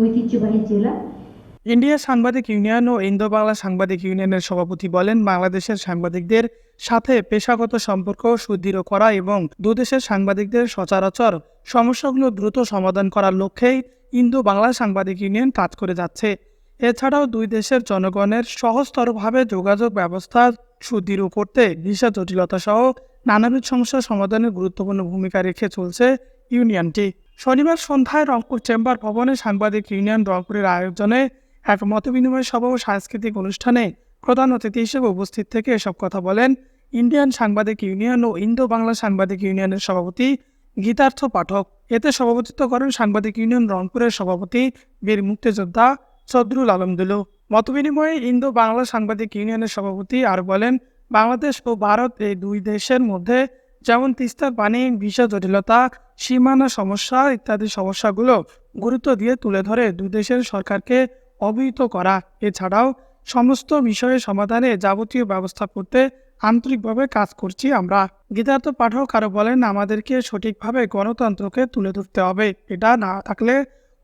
ঐতিহ্যবাহী জেলা। ইন্ডিয়া সাংবাদিক ইউনিয়ন ও ইন্দো বাংলা সাংবাদিক ইউনিয়নের সভাপতি বলেন, বাংলাদেশের সাংবাদিকদের সাথে পেশাগত সম্পর্ক সুদৃঢ় করা এবং দুদেশের সাংবাদিকদের সচরাচর সমস্যাগুলো দ্রুত সমাধান করার লক্ষ্যেই ইন্দো বাংলা সাংবাদিক ইউনিয়ন কাজ করে যাচ্ছে। এছাড়াও দুই দেশের জনগণের সহজতরভাবে যোগাযোগ ব্যবস্থা সুদৃঢ় করতে ভিসা জটিলতা সহ নানাবিধ সমস্যা সমাধানে গুরুত্বপূর্ণ ভূমিকা রেখে চলছে ইউনিয়নটি। শনিবার সন্ধ্যায় রংপুর চেম্বার ভবনে সাংবাদিক ইউনিয়ন রংপুরের আয়োজনে এক মতবিনিময় সভা ও সাংস্কৃতিক অনুষ্ঠানে প্রধান অতিথি হিসেবে উপস্থিত থেকে এসব কথা বলেন ইন্ডিয়ান সাংবাদিক ইউনিয়ন ও ইন্দো বাংলা সাংবাদিক ইউনিয়নের সভাপতি গীতার্থ পাঠক। এতে সভাপতিত্ব করেন সাংবাদিক ইউনিয়ন রংপুরের সভাপতি বীর মুক্তিযোদ্ধা সদরুল আলম দুলু। মতবিনিময়ে ইন্দো বাংলা সাংবাদিক ইউনিয়নের সভাপতি আর বলেন, বাংলাদেশ ও ভারত এই দুই দেশের মধ্যে যেমন তিস্তার পানি ভিসা জটিলতা সীমানা সমস্যা ইত্যাদি সমস্যাগুলো গুরুত্ব দিয়ে তুলে ধরে দুই দেশের সরকারকে অবহিত করা। এছাড়াও সমস্ত বিষয়ে সমাধানে যাবতীয় ব্যবস্থা করতে আন্তরিকভাবে কাজ করছি আমরা। গীতার্থ পাঠক আরও বলেন, আমাদেরকে সঠিকভাবে গণতন্ত্রকে তুলে ধরতে হবে। এটা না থাকলে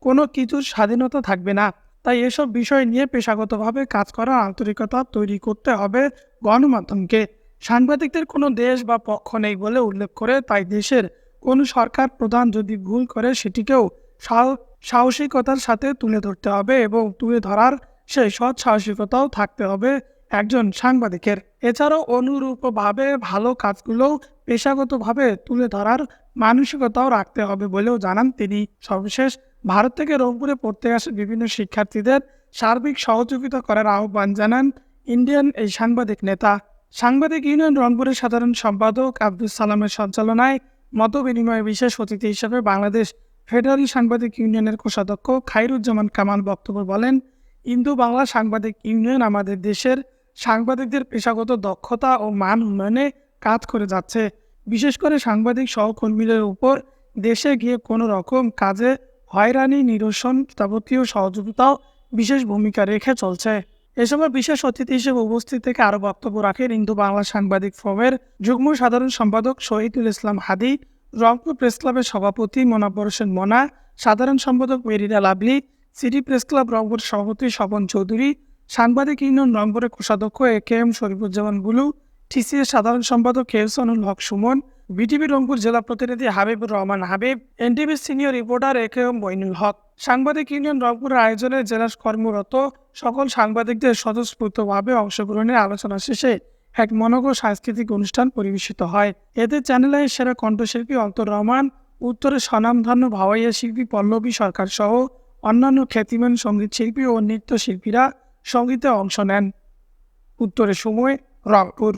কোনো কিছুর স্বাধীনতা থাকবে না। তাই এসব বিষয় নিয়ে পেশাগতভাবে কাজ করার আন্তরিকতা তৈরি করতে হবে গণমাধ্যমকে। সাংবাদিকদের কোনো দেশ বা পক্ষ নেই বলে উল্লেখ করে তাই দেশের কোনো সরকার প্রধান যদি ভুল করে, সেটিকেও সাহ- সাহসিকতার সাথে তুলে ধরতে হবে এবং তুলে ধরার সেই সৎ সাহসিকতাও থাকতে হবে একজন সাংবাদিকের। এছাড়াও অনুরূপভাবে ভালো কাজগুলো পেশাগতভাবে তুলে ধরার মানসিকতাও রাখতে হবে বলেও জানান তিনি। সর্বশেষ, ভারত থেকে রংপুরে পড়তে আসে বিভিন্ন শিক্ষার্থীদের সার্বিক সহযোগিতা করার আহ্বান জানান ইন্ডিয়ান এই সাংবাদিক নেতা। সাংবাদিক ইউনিয়ন রংপুরের সাধারণ সম্পাদক আব্দুল সালামের সঞ্চালনায় মত বিনিময়ে বিশেষ অতিথি হিসেবে বাংলাদেশ ফেডারেল সাংবাদিক ইউনিয়নের কোষাধ্যক্ষ খাইরুজ্জামান কামাল বক্তব্য বলেন, ইন্দো বাংলা সাংবাদিক ইউনিয়ন আমাদের দেশের সাংবাদিকদের পেশাগত দক্ষতা ও মান উন্নয়নে কাজ করে যাচ্ছে। বিশেষ করে সাংবাদিক সহকর্মীদের উপর দেশে গিয়ে কোনো রকম কাজে হয়রানি, নিরসন যাবতীয় সহযোগিতাও বিশেষ ভূমিকা রেখে চলছে। এ সময় বিশেষ অতিথি হিসেবে উপস্থিত থেকে আরও বক্তব্য রাখেন ইন্দো বাংলা সাংবাদিক ফোরামের যুগ্ম সাধারণ সম্পাদক শহীদুল ইসলাম হাদি, রংপুর প্রেস ক্লাবের সভাপতি মোনাব্বর হোসেন মোনা, সাধারণ সম্পাদক Marina Lovely, city press club Rangpur সভাপতি স্বপন চৌধুরী, সাংবাদিক ইউনিয়ন রংপুরের কোষাধ্যক্ষ A K M Sharifuzzaman Bulu, TCS সাধারণ সম্পাদক কেহসানুল হক সুমন, বিটিভি রংপুর জেলা প্রতিনিধি Habibur Rahman Habib এনটিভির senior reporter A K M Moinul Haque. সাংবাদিক ইউনিয়ন রংপুরের আয়োজনে জেলা কর্মরত সকল সাংবাদিকদের স্বতঃস্ফূর্তভাবে অংশগ্রহণের আলোচনা শেষে এক মনজ্ঞ সাংস্কৃতিক অনুষ্ঠান পরিবেশিত হয়। এতে চ্যানেলের সেরা কণ্ঠশিল্পী অন্তর রহমান উত্তরে স্বনামধন্য ভাওয়াইয়া শিল্পী পল্লবী সরকার সহ অন্যান্য খ্যাতিমান সংগীত শিল্পী ও নৃত্যশিল্পীরা সঙ্গীতে অংশ নেন। উত্তরের সময় রংপুর।